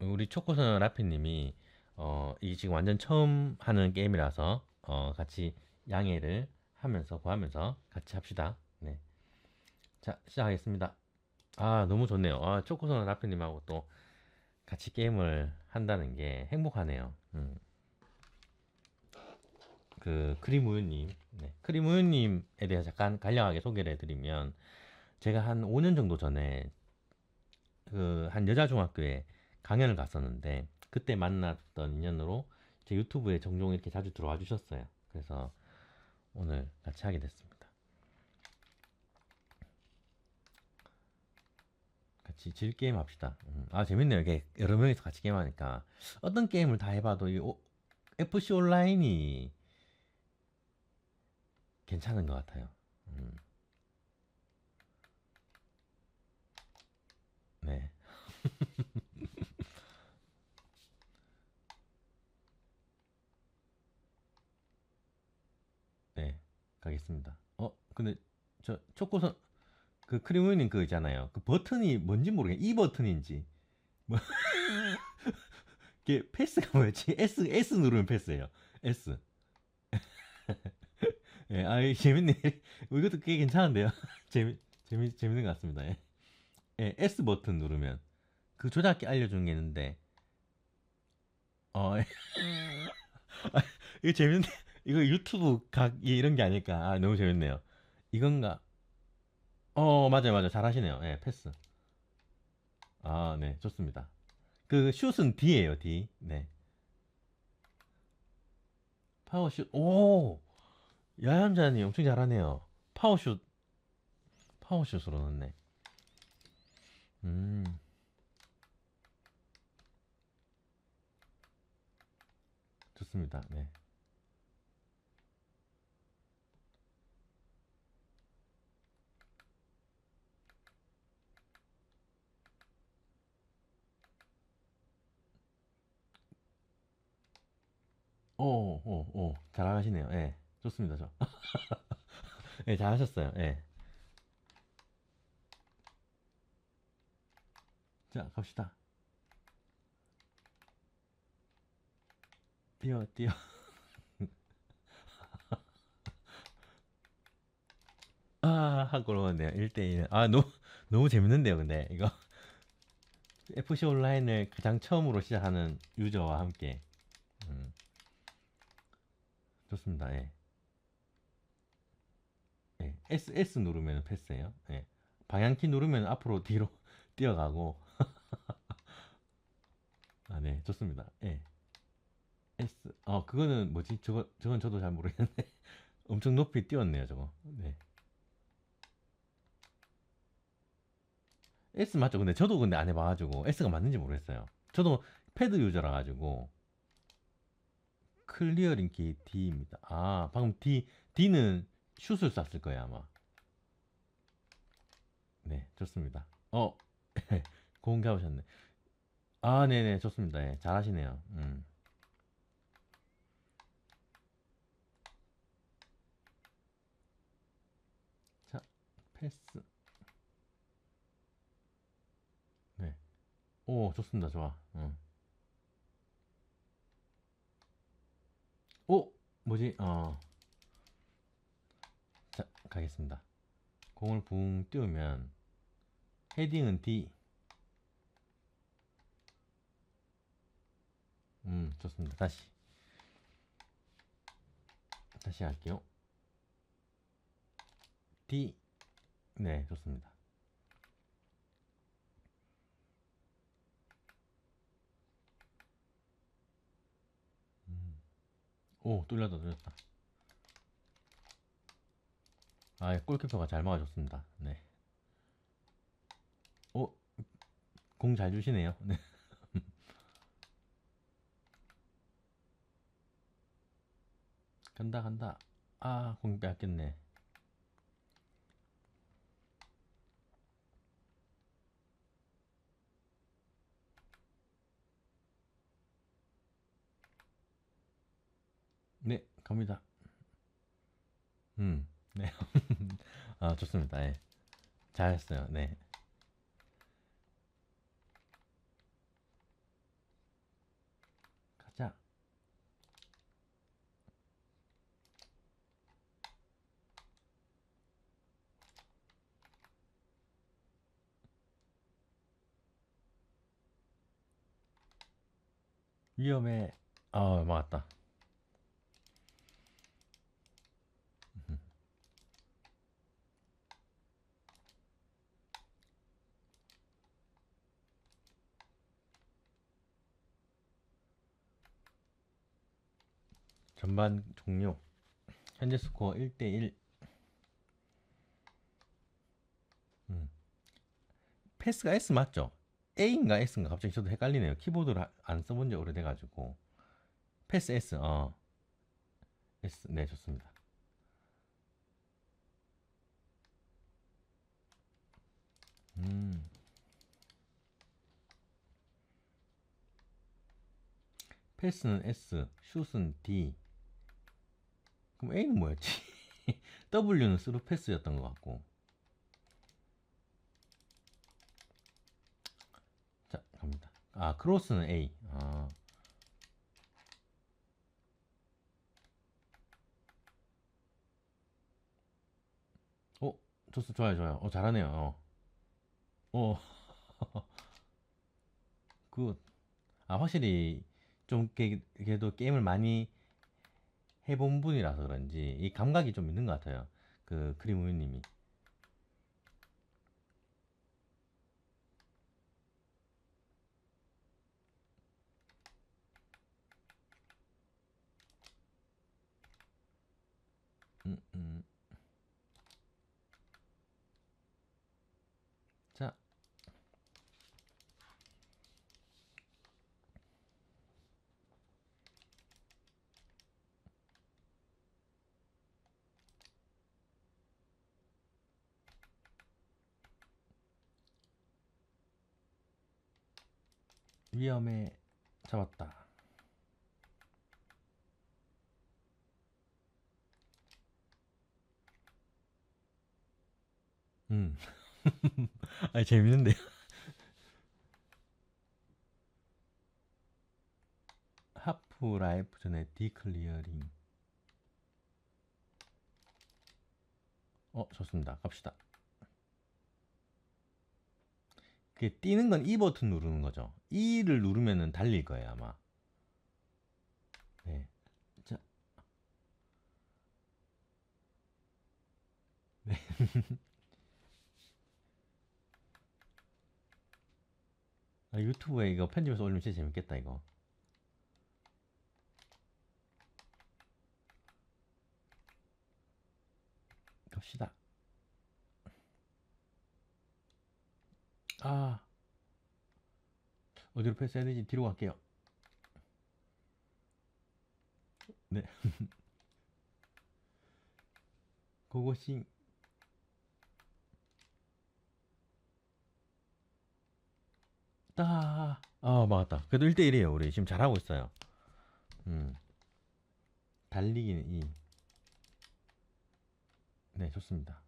우리 초코선 라피님이 어, 이 지금 완전 처음 하는 게임이라서 어, 같이 양해를 하면서 구하면서 같이 합시다. 네. 자, 시작하겠습니다. 아, 너무 좋네요. 아, 초코선 라피님하고 또 같이 게임을 한다는 게 행복하네요. 음. 그 크림우유님, 네. 크림우유님에 대해서 잠깐 간략하게 소개를 해드리면 제가 한 5년 정도 전에 그 한 여자 중학교에 강연을 갔었는데 그때 만났던 인연으로 제 유튜브에 종종 이렇게 자주 들어와 주셨어요. 그래서 오늘 같이 하게 됐습니다. 같이 질 게임 합시다. 음, 아 재밌네요. 이게 여러 명이서 같이 게임하니까 어떤 게임을 다 해봐도 이 오- FC 온라인이 괜찮은 것 같아요. 음. 네. 네, 가겠습니다. 어, 근데 저 초코선 그 크리무님 그 있잖아요. 그 버튼이 뭔지 모르겠. 이 버튼인지 뭐 이게 패스가 뭐였지? S S 누르면 패스예요. S. 예, 아, 이 재밌네. 이것도 꽤 괜찮은데요. 재미 재미 재밌는 것 같습니다. 예. 예, S 버튼 누르면 그 조작기 알려준 게 있는데 어 예. 아, 이거 재밌네. 이거 유튜브 각 예, 이런 게 아닐까. 아, 너무 재밌네요. 이건가? 어, 맞아요, 맞아요. 잘하시네요. 예, 패스. 아, 네, 좋습니다. 그 슛은 D예요, D. 네. 파워슛. 오! 야얌자님 엄청 잘하네요. 파워슛. 파워슛으로 넣네. 음. 좋습니다. 네. 오, 오, 오, 잘하시네요. 예, 좋습니다, 저. 예, 잘하셨어요. 예. 자, 갑시다. 뛰어, 뛰어. 아, 한골 넣었네요. 1대1. 아, 너무, 너무 재밌는데요, 근데. 이거. FC 온라인을 가장 처음으로 시작하는 유저와 함께. 음, 좋습니다. 예. 예. S, S 누르면 패스예요. 예. 방향키 누르면 앞으로 뒤로 뛰어가고. 아, 네. 좋습니다. 예. S. 어, 그거는 뭐지? 저거, 저건 저도 잘 모르겠는데. 엄청 높이 뛰었네요, 저거. 네. S 맞죠? 근데 저도 근데 안 해봐가지고 S가 맞는지 모르겠어요. 저도 패드 유저라 가지고 클리어 링 키 D입니다. 아 방금 D D는 슛을 쐈을 거예요 아마. 네 좋습니다. 어 공개 하셨네. 아 네네 좋습니다. 예, 잘하시네요. 음. 자 패스. 네. 오 좋습니다. 좋아. 음. 오 뭐지? 어. 자, 가겠습니다. 공을 붕 띄우면 헤딩은 D. 음, 좋습니다. 다시. 다시 할게요. D. 네, 좋습니다. 오, 뚫렸다, 뚫렸다. 아, 골키퍼가 잘 막아줬습니다. 네. 오, 공 잘 주시네요. 네. 간다, 간다. 아, 공 뺏겼네. 갑니다. 음, 네. 아, 좋습니다. 예. 잘했어요. 네. 가자. 위험해. 아, 맞다. 전반 종료. 현재 스코어 1대1. 음. 패스가 S 맞죠? A인가 S인가 갑자기 저도 헷갈리네요. 키보드를 하- 안 써본 지 오래돼가지고. 패스 S, 어. S, 네, 좋습니다. 음. 패스는 S, 슛은 D. 그럼 A는 뭐였지? W는 스루 패스였던 것 같고. 자, 갑니다. 아, 크로스는 A. 아. 어, 좋습, 좋아요, 좋아요. 어, 잘하네요. 어. 어. 그, 아, 확실히 좀 게- 그래도 게임을 많이 해본 분이라서 그런지 이 감각이 좀 있는 것 같아요. 그 크림 우유님이. 음, 음. 자, 위험에 잡았다. 음. 아, 재밌는데요. 하프 라이프 전에 디클리어링. 어, 좋습니다. 갑시다. 그 뛰는 건 E 버튼 누르는 거죠. E를 누르면은 달릴 거예요, 아마. 네. 자. 네. 아, 유튜브에 이거 편집해서 올리면 진짜 재밌겠다, 이거. 갑시다. 아, 어디로 패스해야 되지? 뒤로 갈게요. 네. 고고싱. 따. 아, 맞았다. 그래도 1대1이에요, 우리. 지금 잘하고 있어요. 음. 달리기는 이. 네, 좋습니다.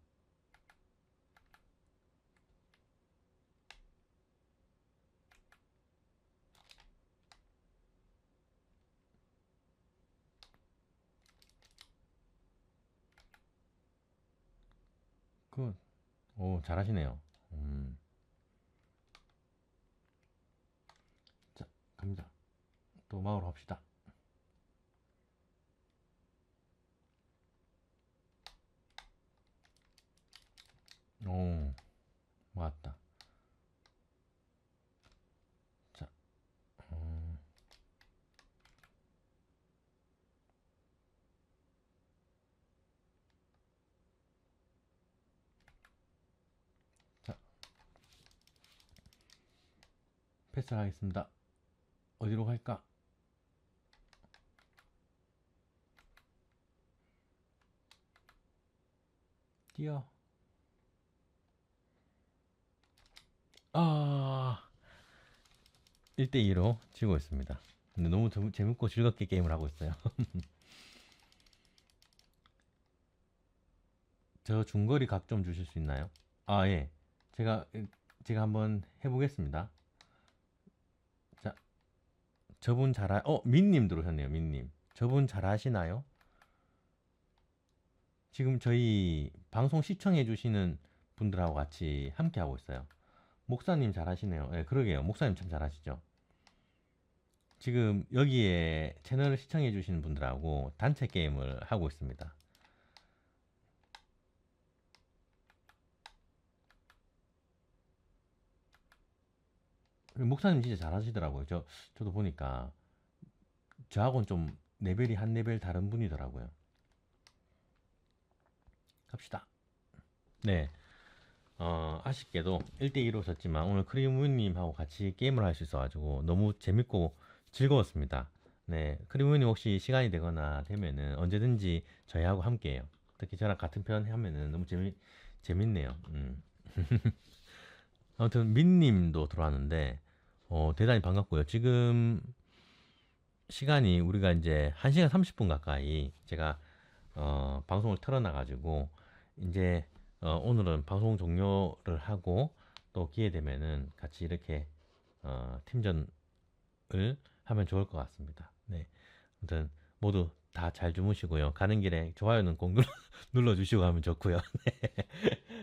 그, 오, 잘하시네요. 음. 자, 갑니다. 또 막으러 갑시다. 오, 맞다. 패스를 하겠습니다. 어디로 갈까? 뛰어. 아, 1대2로 지고 있습니다. 근데 너무 재- 재밌고 즐겁게 게임을 하고 있어요. 저 중거리 각 좀 주실 수 있나요? 아, 예. 제가, 제가 한번 해보겠습니다. 자, 저분 잘하, 어, 민님 들어오셨네요, 민님. 저분 잘하시나요? 지금 저희 방송 시청해주시는 분들하고 같이 함께 하고 있어요. 목사님 잘 하시네요. 예, 그러게요. 목사님 참 잘하시죠. 지금 여기에 채널을 시청해 주시는 분들하고 단체 게임을 하고 있습니다. 목사님 진짜 잘하시더라고요. 저 저도 보니까 저하고는 좀 레벨이 한 레벨 다른 분이더라고요. 갑시다. 네. 어, 아쉽게도 1대2로 졌지만 오늘 크리무님하고 같이 게임을 할 수 있어가지고 너무 재밌고 즐거웠습니다. 네. 크리무님 혹시 시간이 되거나 되면은 언제든지 저희하고 함께 해요. 특히 저랑 같은 편 하면은 너무 재미, 재밌네요. 음. 아무튼 민님도 들어왔는데 어, 대단히 반갑고요. 지금 시간이 우리가 이제 1시간 30분 가까이 제가 어, 방송을 틀어놔가지고 이제 어, 오늘은 방송 종료를 하고 또 기회 되면은 같이 이렇게 어, 팀전을 하면 좋을 것 같습니다. 네, 아무튼 모두 다 잘 주무시고요. 가는 길에 좋아요는 꼭 눌러, 눌러주시고 하면 좋고요. 네.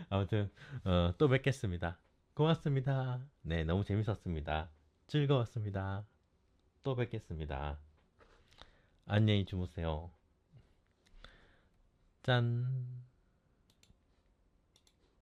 아무튼 어, 또 뵙겠습니다. 고맙습니다. 네, 너무 재밌었습니다. 즐거웠습니다. 또 뵙겠습니다. 안녕히 주무세요. 짠.